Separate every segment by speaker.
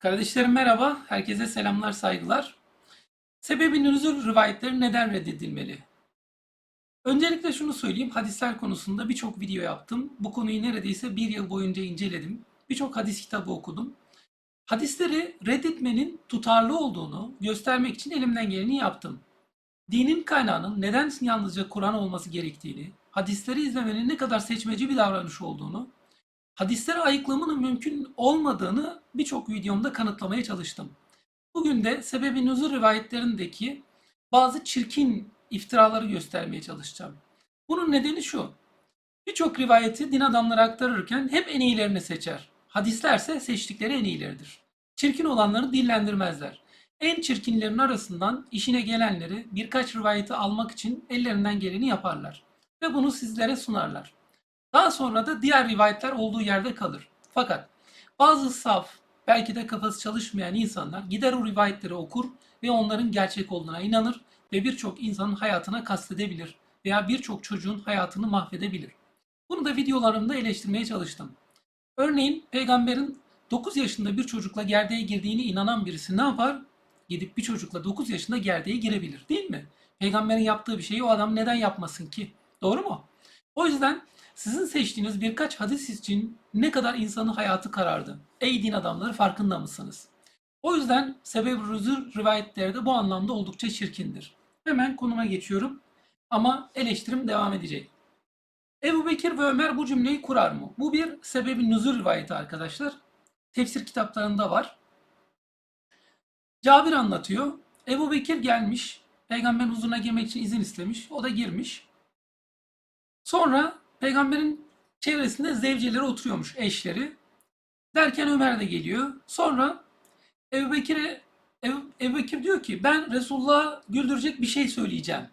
Speaker 1: Kardeşlerim merhaba, herkese selamlar, saygılar. Sebebi nüzul rivayetleri neden reddedilmeli? Öncelikle şunu söyleyeyim, hadisler konusunda birçok video yaptım. Bu konuyu neredeyse bir yıl boyunca inceledim. Birçok hadis kitabı okudum. Hadisleri reddetmenin tutarlı olduğunu göstermek için elimden geleni yaptım. Dinin kaynağının neden yalnızca Kur'an olması gerektiğini, hadisleri izlemenin ne kadar seçmeci bir davranış olduğunu, hadisleri ayıklamanın mümkün olmadığını birçok videomda kanıtlamaya çalıştım. Bugün de sebebi nüzul rivayetlerindeki bazı çirkin iftiraları göstermeye çalışacağım. Bunun nedeni şu. Birçok rivayeti din adamları aktarırken hep en iyilerini seçer. Hadislerse seçtikleri en iyileridir. Çirkin olanları dillendirmezler. En çirkinlerin arasından işine gelenleri birkaç rivayeti almak için ellerinden geleni yaparlar. Ve bunu sizlere sunarlar. Daha sonra da diğer rivayetler olduğu yerde kalır. Fakat bazı saf, belki de kafası çalışmayan insanlar gider o rivayetleri okur ve onların gerçek olduğuna inanır ve birçok insanın hayatına kastedebilir veya birçok çocuğun hayatını mahvedebilir. Bunu da videolarımda eleştirmeye çalıştım. Örneğin peygamberin 9 yaşında bir çocukla gerdeğe girdiğine inanan birisi ne yapar? Gidip bir çocukla 9 yaşında gerdeğe girebilir değil mi? Peygamberin yaptığı bir şeyi o adam neden yapmasın ki? Doğru mu? O yüzden sizin seçtiğiniz birkaç hadis için ne kadar insanın hayatı karardı. Ey din adamları farkında mısınız? O yüzden sebep rüzür rivayetleri de bu anlamda oldukça çirkindir. Hemen konuma geçiyorum ama eleştirim devam edecek. Ebu Bekir ve Ömer bu cümleyi kurar mı? Bu bir sebebi nüzul rivayeti arkadaşlar. Tefsir kitaplarında var. Cabir anlatıyor. Ebu Bekir gelmiş. Peygamberin huzuruna girmek için izin istemiş. O da girmiş. Sonra peygamberin çevresinde zevceleri oturuyormuş eşleri. Derken Ömer de geliyor. Sonra Ebu Bekir'e Ebu, Ebu Bekir diyor ki ben Resulullah'a güldürecek bir şey söyleyeceğim.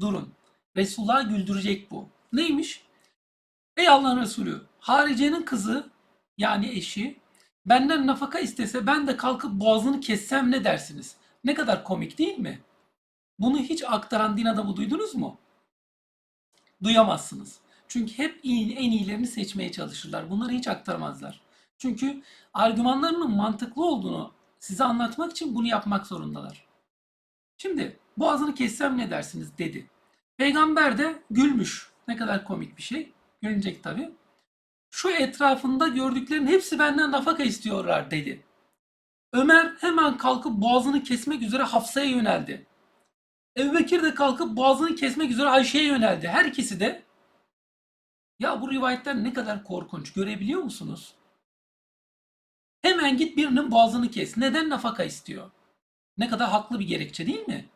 Speaker 1: Durun. Resulullah'a güldürecek bu. Neymiş? Ey Allah'ın Resulü haricenin kızı yani eşi benden nafaka istese ben de kalkıp boğazını kessem ne dersiniz? Ne kadar komik değil mi? Bunu hiç aktaran din adamı duydunuz mu? Duyamazsınız. Çünkü hep iyi, en iyilerini seçmeye çalışırlar. Bunları hiç aktarmazlar. Çünkü argümanlarının mantıklı olduğunu size anlatmak için bunu yapmak zorundalar. Şimdi boğazını kessem ne dersiniz dedi. Peygamber de gülmüş. Ne kadar komik bir şey. Gülünecek tabii. Şu etrafında gördüklerin hepsi benden nafaka istiyorlar dedi. Ömer hemen kalkıp boğazını kesmek üzere Hafsa'ya yöneldi. Ebu Bekir de kalkıp boğazını kesmek üzere Ayşe'ye yöneldi. Her ikisi de ya bu rivayetler ne kadar korkunç görebiliyor musunuz? Hemen git birinin boğazını kes. Neden nafaka istiyor? Ne kadar haklı bir gerekçe değil mi?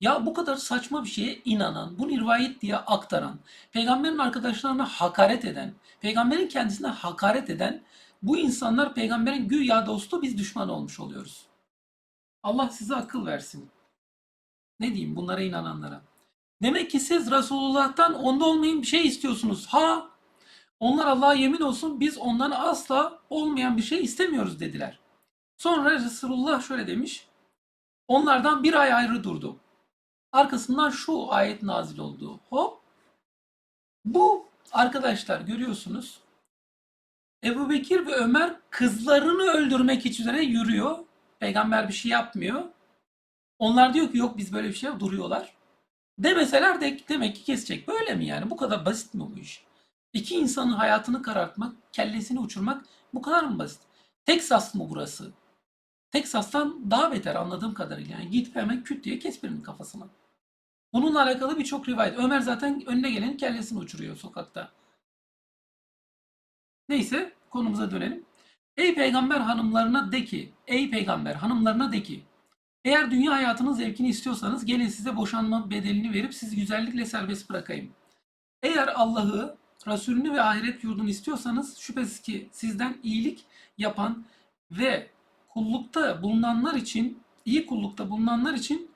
Speaker 1: Ya bu kadar saçma bir şeye inanan, bunu rivayet diye aktaran, peygamberin arkadaşlarına hakaret eden, peygamberin kendisine hakaret eden bu insanlar peygamberin güya dostu biz düşman olmuş oluyoruz. Allah size akıl versin. Ne diyeyim bunlara inananlara. Demek ki siz Resulullah'tan onda olmayan bir şey istiyorsunuz. Ha onlar Allah'a yemin olsun biz ondan asla olmayan bir şey istemiyoruz dediler. Sonra Resulullah şöyle demiş. Onlardan bir ay ayrı durdu. Arkasından şu ayet nazil oldu. Hop. Bu arkadaşlar görüyorsunuz. Ebu Bekir ve Ömer kızlarını öldürmek üzere yürüyor. Peygamber bir şey yapmıyor. Onlar diyor ki yok biz böyle bir şey duruyorlar. Demeseler de demek ki kesecek. Böyle mi yani? Bu kadar basit mi bu iş? İki insanın hayatını karartmak, kellesini uçurmak bu kadar mı basit? Texas mı burası? Texas'tan daha beter anladığım kadarıyla. Yani git hemen küt diye kes birinin kafasına. Bununla alakalı birçok rivayet. Ömer zaten önüne gelenin kellesini uçuruyor sokakta. Neyse konumuza dönelim. Ey peygamber hanımlarına de ki, ey peygamber hanımlarına de ki, eğer dünya hayatının zevkini istiyorsanız gelin size boşanma bedelini verip sizi güzellikle serbest bırakayım. Eğer Allah'ı, Resulünü ve ahiret yurdunu istiyorsanız şüphesiz ki sizden iyilik yapan ve kullukta bulunanlar için, iyi kullukta bulunanlar için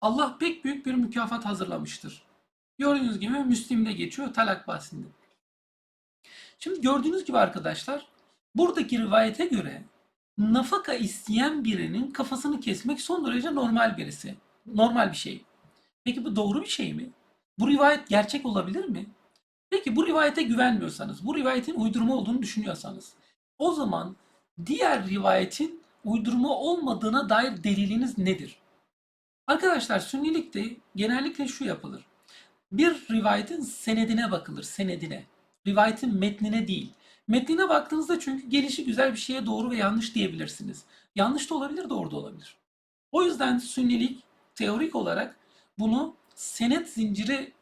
Speaker 1: Allah pek büyük bir mükafat hazırlamıştır. Gördüğünüz gibi Müslim'de geçiyor talak bahsinde. Şimdi gördüğünüz gibi arkadaşlar buradaki rivayete göre nafaka isteyen birinin kafasını kesmek son derece normal birisi. Normal bir şey. Peki bu doğru bir şey mi? Bu rivayet gerçek olabilir mi? Peki bu rivayete güvenmiyorsanız, bu rivayetin uydurma olduğunu düşünüyorsanız o zaman diğer rivayetin uydurma olmadığına dair deliliniz nedir? Arkadaşlar sünnilikte genellikle şu yapılır. Bir rivayetin senedine bakılır, senedine. Rivayetin metnine değil. Metnine baktığınızda çünkü gelişi güzel bir şeye doğru ve yanlış diyebilirsiniz. Yanlış da olabilir, doğru da olabilir. O yüzden sünnilik teorik olarak bunu senet zinciri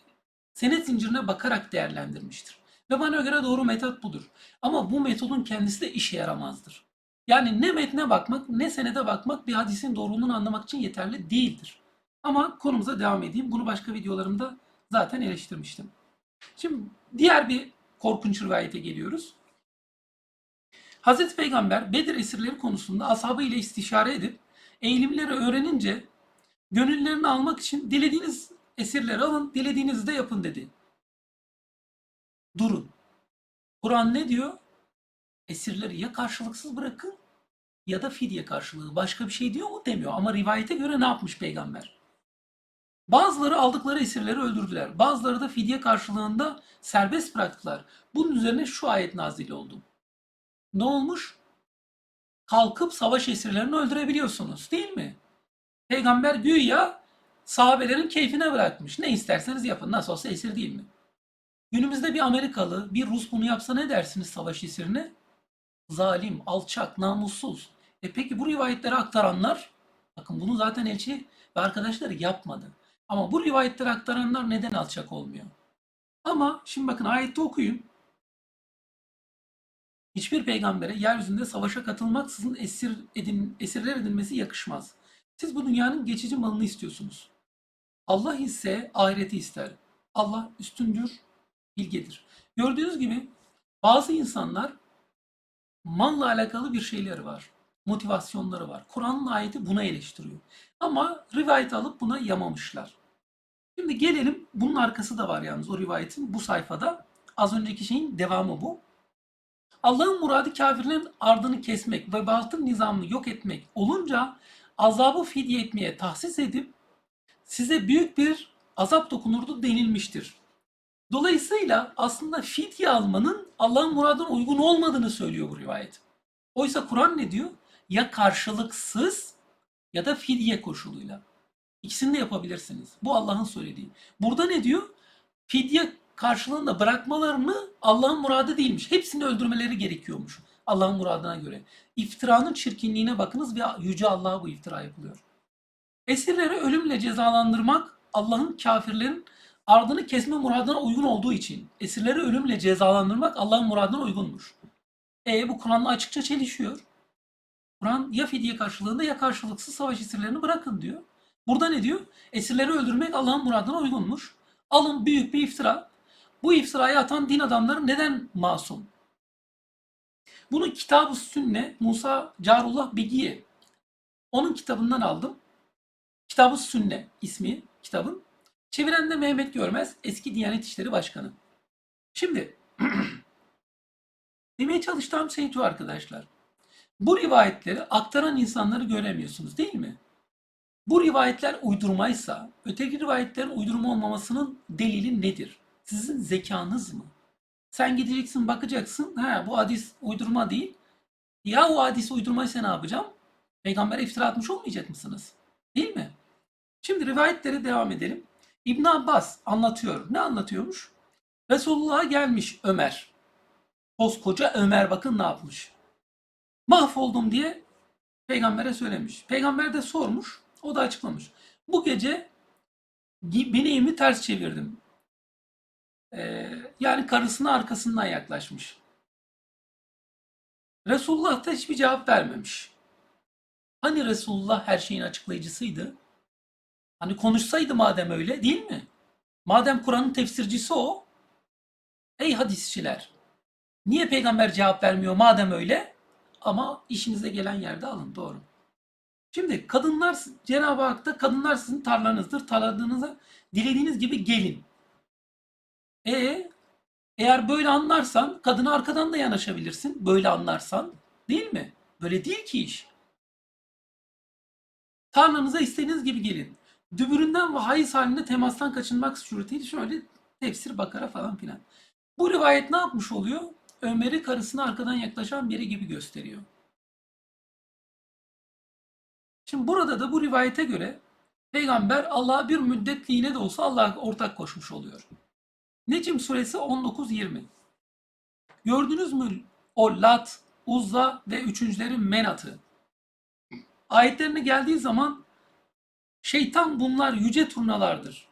Speaker 1: senet zincirine bakarak değerlendirmiştir. Ve bana göre doğru metot budur. Ama bu metodun kendisi de işe yaramazdır. Yani ne metne bakmak ne senede bakmak bir hadisin doğruluğunu anlamak için yeterli değildir. Ama konumuza devam edeyim. Bunu başka videolarımda zaten eleştirmiştim. Şimdi diğer bir korkunç rivayete geliyoruz. Hazreti Peygamber Bedir esirleri konusunda ashabı ile istişare edip eğilimleri öğrenince gönüllerini almak için dilediğiniz esirleri alın, dilediğinizi de yapın dedi. Durun. Kur'an ne diyor? Esirleri ya karşılıksız bırakın ya da fidye karşılığı. Başka bir şey diyor mu demiyor. Ama rivayete göre ne yapmış peygamber? Bazıları aldıkları esirleri öldürdüler. Bazıları da fidye karşılığında serbest bıraktılar. Bunun üzerine şu ayet nazil oldu. Ne olmuş? Kalkıp savaş esirlerini öldürebiliyorsunuz değil mi? Peygamber güya sahabelerin keyfine bırakmış. Ne isterseniz yapın. Nasıl olsa esir değil mi? Günümüzde bir Amerikalı, bir Rus bunu yapsa ne dersiniz savaş esirine? Zalim, alçak, namussuz. E peki bu rivayetleri aktaranlar, bakın bunu zaten elçi ve arkadaşları yapmadı. Ama bu rivayetleri aktaranlar neden alçak olmuyor? Ama şimdi bakın ayette okuyun. Hiçbir peygambere yeryüzünde savaşa katılmaksızın esir edin, esirler edilmesi yakışmaz. Siz bu dünyanın geçici malını istiyorsunuz. Allah ise ahireti ister. Allah üstündür, bilgedir. Gördüğünüz gibi bazı insanlar malla alakalı bir şeyleri var. Motivasyonları var. Kur'an'ın ayeti buna eleştiriyor. Ama rivayet alıp buna yamamışlar. Şimdi gelelim bunun arkası da var yalnız o rivayetin bu sayfada. Az önceki şeyin devamı bu. Allah'ın muradı kafirlerin ardını kesmek ve batıl nizamını yok etmek olunca azabı fidye etmeye tahsis edip size büyük bir azap dokunurdu denilmiştir. Dolayısıyla aslında fidye almanın Allah'ın muradına uygun olmadığını söylüyor bu rivayet. Oysa Kur'an ne diyor? Ya karşılıksız ya da fidye koşuluyla. İkisini de yapabilirsiniz. Bu Allah'ın söylediği. Burada ne diyor? Fidye karşılığında bırakmalarını Allah'ın muradı değilmiş. Hepsini öldürmeleri gerekiyormuş. Allah'ın muradına göre. İftiranın çirkinliğine bakınız ve Yüce Allah'a bu iftira yapılıyor. Esirleri ölümle cezalandırmak Allah'ın kafirlerin ardını kesme muradına uygun olduğu için esirleri ölümle cezalandırmak Allah'ın muradına uygunmuş. E bu Kur'an'la açıkça çelişiyor. Kur'an ya fidye karşılığında ya karşılıksız savaş esirlerini bırakın diyor. Burada ne diyor? Esirleri öldürmek Allah'ın muradına uygunmuş. Alın büyük bir iftira. Bu iftirayı atan din adamları neden masum? Bunu Kitab-ı Sünne Musa Carullah Begiye onun kitabından aldım. Kitab-ı Sünne ismi kitabın. Çeviren de Mehmet Görmez, eski Diyanet İşleri Başkanı. Şimdi demeye çalıştığım şey şu arkadaşlar. Bu rivayetleri aktaran insanları göremiyorsunuz değil mi? Bu rivayetler uydurmaysa öteki rivayetlerin uydurma olmamasının delili nedir? Sizin zekanız mı? Sen gideceksin bakacaksın. Ha bu hadis uydurma değil. Ya o hadis uydurmaysa ne yapacağım? Peygamber'e iftira atmış olmayacak mısınız? Değil mi? Şimdi rivayetlere devam edelim. İbn Abbas anlatıyor. Ne anlatıyormuş? Resulullah'a gelmiş Ömer. Koskoca Ömer bakın ne yapmış. Mahvoldum diye peygambere söylemiş. Peygamber de sormuş. O da açıklamış. Bu gece bineğimi ters çevirdim. Ee, yani karısına arkasından yaklaşmış. Resulullah da hiçbir cevap vermemiş. Hani Resulullah her şeyin açıklayıcısıydı? Hani konuşsaydı madem öyle değil mi? Madem Kur'an'ın tefsircisi o. Ey hadisçiler. Niye peygamber cevap vermiyor madem öyle? Ama işinize gelen yerde alın doğru. Şimdi kadınlar Cenab-ı Hak'ta kadınlar sizin tarlanızdır. Tarladığınıza dilediğiniz gibi gelin. E eğer böyle anlarsan kadına arkadan da yanaşabilirsin. Böyle anlarsan değil mi? Böyle değil ki iş. Tarlanıza istediğiniz gibi gelin. Dübüründen ve hayız halinde temastan kaçınmak suretiyle şöyle tefsir bakara falan filan. Bu rivayet ne yapmış oluyor? Ömer'i karısına arkadan yaklaşan biri gibi gösteriyor. Şimdi burada da bu rivayete göre peygamber Allah'a bir müddetliğine de olsa Allah'a ortak koşmuş oluyor. Necm suresi 19-20. Gördünüz mü o Lat, Uzza ve üçüncülerin Menat'ı? Ayetlerine geldiği zaman şeytan bunlar yüce turnalardır.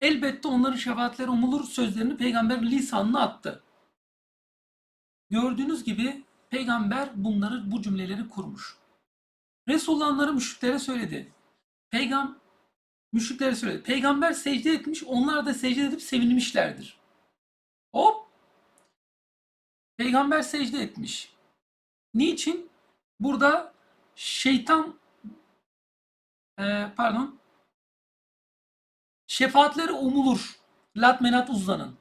Speaker 1: Elbette onların şefaatleri umulur sözlerini peygamberin lisanına attı. Gördüğünüz gibi peygamber bunları bu cümleleri kurmuş. Resulullah onları müşriklere söyledi. Peygam müşriklere söyledi. Peygamber secde etmiş, onlar da secde edip sevinmişlerdir. Hop! Peygamber secde etmiş. Niçin? Burada şeytan e, pardon şefaatleri umulur. Lat menat uzzanın.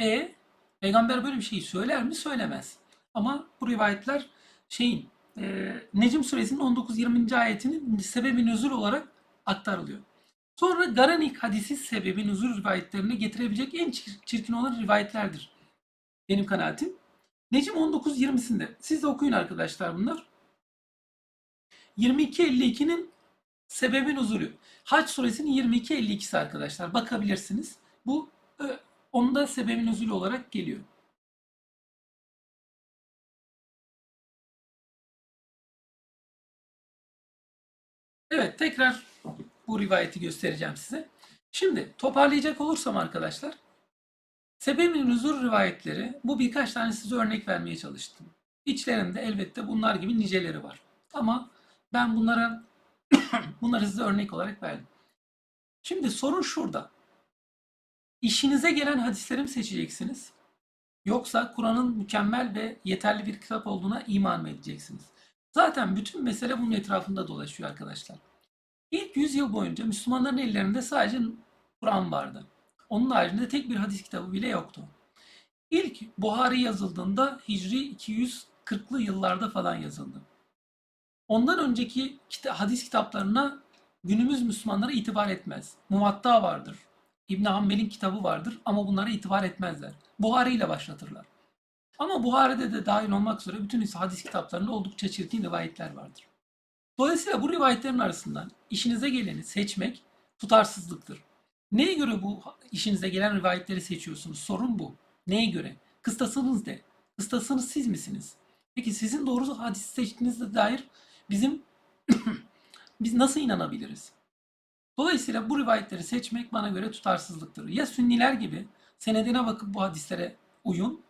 Speaker 1: E peygamber böyle bir şeyi söyler mi? Söylemez. Ama bu rivayetler şeyin e, Necm suresinin 19-20. ayetinin sebebi nüzul olarak aktarılıyor. Sonra Garanik hadisi sebebi nüzul rivayetlerini getirebilecek en çir- çirkin olan rivayetlerdir. Benim kanaatim. Necm 19-20'sinde. Siz de okuyun arkadaşlar bunlar. 22-52'nin sebebi nüzulü. Hac suresinin 22-52'si arkadaşlar. Bakabilirsiniz. Bu ö, onun da sebebi nüzulü olarak geliyor. Evet tekrar bu rivayeti göstereceğim size. Şimdi toparlayacak olursam arkadaşlar sebebi nüzul rivayetleri bu birkaç tane size örnek vermeye çalıştım. İçlerinde elbette bunlar gibi niceleri var. Ama ben bunlara bunları size örnek olarak verdim. Şimdi sorun şurada. İşinize gelen hadisleri mi seçeceksiniz? Yoksa Kur'an'ın mükemmel ve yeterli bir kitap olduğuna iman mı edeceksiniz? Zaten bütün mesele bunun etrafında dolaşıyor arkadaşlar. İlk 100 yıl boyunca Müslümanların ellerinde sadece Kur'an vardı. Onun haricinde tek bir hadis kitabı bile yoktu. İlk Buhari yazıldığında Hicri 240'lı yıllarda falan yazıldı. Ondan önceki hadis kitaplarına günümüz Müslümanları itibar etmez. Muvatta vardır. İbn Hanbel'in kitabı vardır ama bunlara itibar etmezler. Buhari ile başlatırlar. Ama Buhari'de de dahil olmak üzere bütün hadis kitaplarında oldukça çirkin rivayetler vardır. Dolayısıyla bu rivayetlerin arasından işinize geleni seçmek tutarsızlıktır. Neye göre bu işinize gelen rivayetleri seçiyorsunuz? Sorun bu. Neye göre? Kıstasınız ne? Kıstasınız siz misiniz? Peki sizin doğru hadis seçtiğinizde dair bizim biz nasıl inanabiliriz? Dolayısıyla bu rivayetleri seçmek bana göre tutarsızlıktır. Ya sünniler gibi senedine bakıp bu hadislere uyun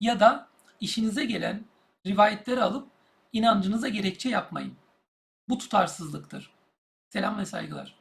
Speaker 1: ya da işinize gelen rivayetleri alıp inancınıza gerekçe yapmayın. Bu tutarsızlıktır. Selam ve saygılar.